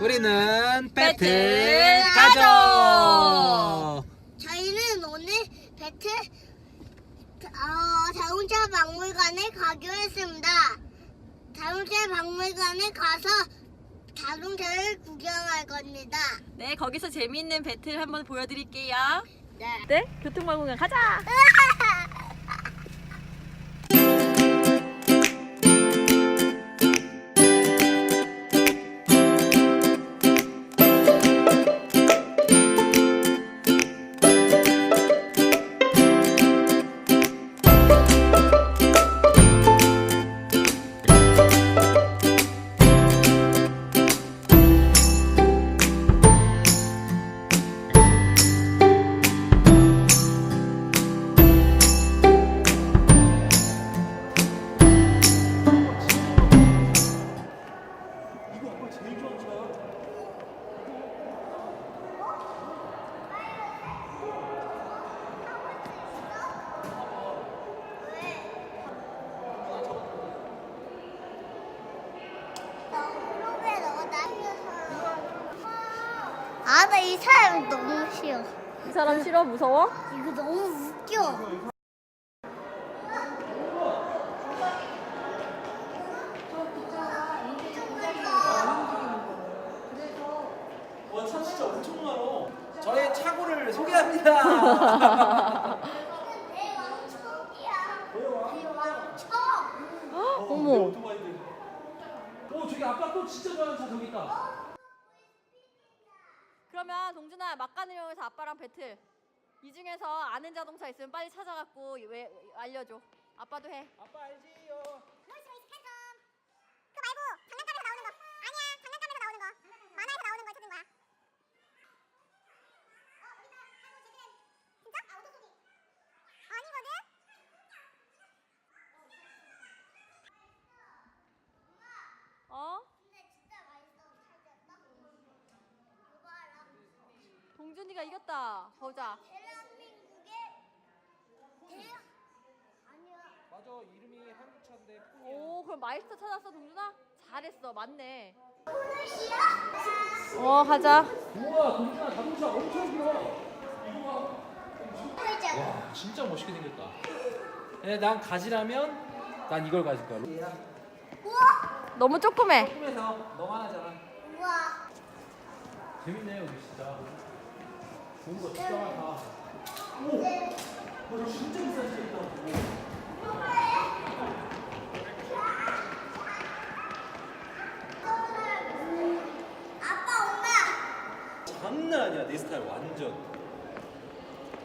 우리는 배트 가족. 저희는 오늘 배트 어, 자동차 박물관에 가기로 했습니다. 자동차 박물관에 가서 자동차를 구경할 겁니다. 네, 거기서 재미있는 배틀 한번 보여드릴게요. 네. 네, 교통박물관 가자. 아, 나 이 사람 너무 싫어. 이 사람 싫어? 무서워? 이거 너무 웃겨. 와차 진짜 엄청 많어. 저의 차고를 소개합니다. 내 왕청이야. 내 왕청. 어머. 오토바이들. 오 저기 아빠 또 진짜 좋아하는 차 저기 있다. 그러면 동준아 막간을 서 아빠랑 배틀. 이 중에서 아는 자동차 있으면 빨리 찾아갖고 왜 알려줘. 아빠도 해. 아빠 알지요. 그 말고 장난감에서 나오는 거. 아니야, 장난감에서 나오는 거. 만화에서 나오는 걸 찾은 거야. 진짜? 아니거든? 어? 근데 진짜 맛있어. 찾았다. 이거 알아? 동준이가 이겼다. 보자. 대한민국의 대 아니야. 맞아 이름이 한국 차인데 오, 그럼 마이스터 찾았어, 동준아? 잘했어, 맞네. 포르시아? 어, 가자. 우와 동준아 자동차 엄청 길어. 보이자. 와 진짜 멋있게 생겼다. 근데 난 가지라면 난 이걸 가질 거야. 우와. 너무 조그매. 꿈에서 너만 하잖아. 우와. 재밌네 여기 진짜. 좋은 거 진짜 많다. 오, 와 진짜 비싼 차 있다. 장난 아니야 내 스타일 완전.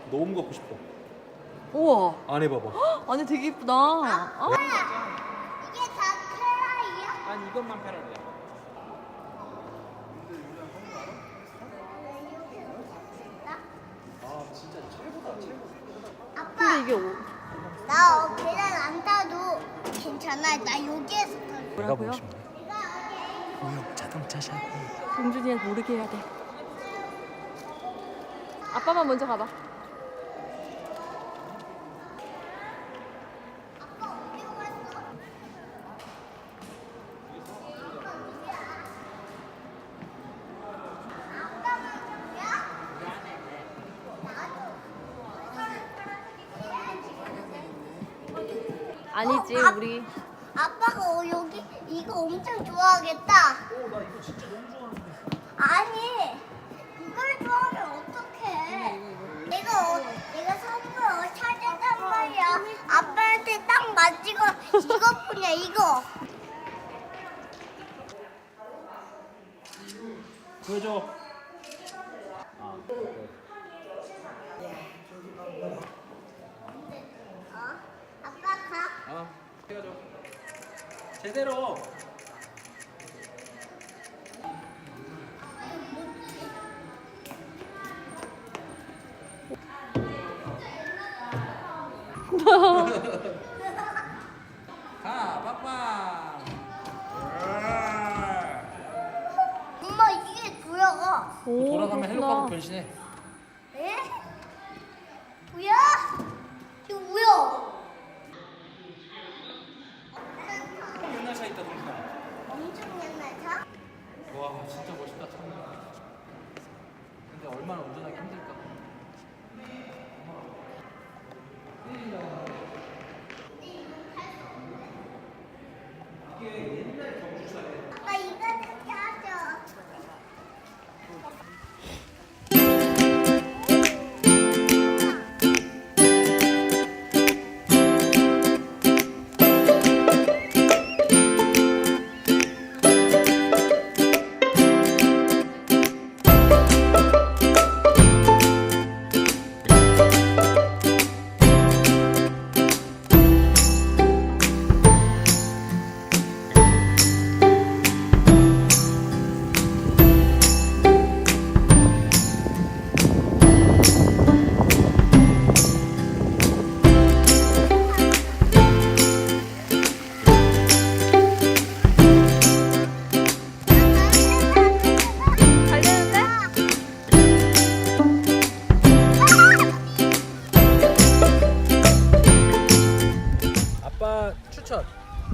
너무 갖고 싶어. 우와. 안 해봐봐. 안에 되게 이쁘다. 어? 이게 다 페라이야? 아니 이것만. 아진짜 최고다 최고. 아빠. 근데 이게 오, 나 어, 계단 안 타도 괜찮아. 나 여기에서 타. 내가 뭐라고요? 보고 싶네. 고용 자동차 샵. 동준이한테 모르게 해야 돼. 아빠만 먼저 가봐. 아빠 어디로 갔어? 아빠만 뭐야? 아니지, 어, 아- 우리. 아빠가 어, 여기 이거 엄청 좋아하겠다. 오 나 이거 진짜 너무 좋아하는데. 아니 이걸 좋아하면 어떡해? 내가 어, 내가 선물 어, 찾았단 말이야. 아빠한테 딱 맞지고 이거뿐이야 이거. 보여줘. 아, 어? 아빠 가. 아, 해가줘. 제대로. 가, 빵빵. 엄마 이게 뭐야? 오, 돌아가면 그렇구나. 헬로카보 변신해. 에? 뭐야? 이거 뭐야? 와 진짜 멋있다 참 근데 얼마나 운전하기 힘들까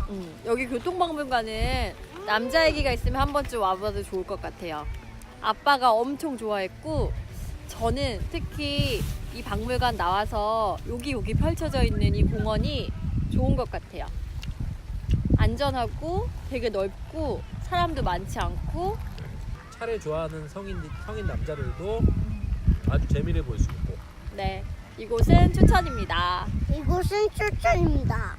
음, 여기 교통박물관은 남자 아기가 있으면 한 번쯤 와봐도 좋을 것 같아요. 아빠가 엄청 좋아했고 저는 특히 이 박물관 나와서 여기 여기 펼쳐져 있는 이 공원이 좋은 것 같아요. 안전하고 되게 넓고 사람도 많지 않고 차를 좋아하는 성인 성인 남자들도 아주 재미를 볼 수 있고 네 이곳은 추천입니다. 이곳은 추천입니다.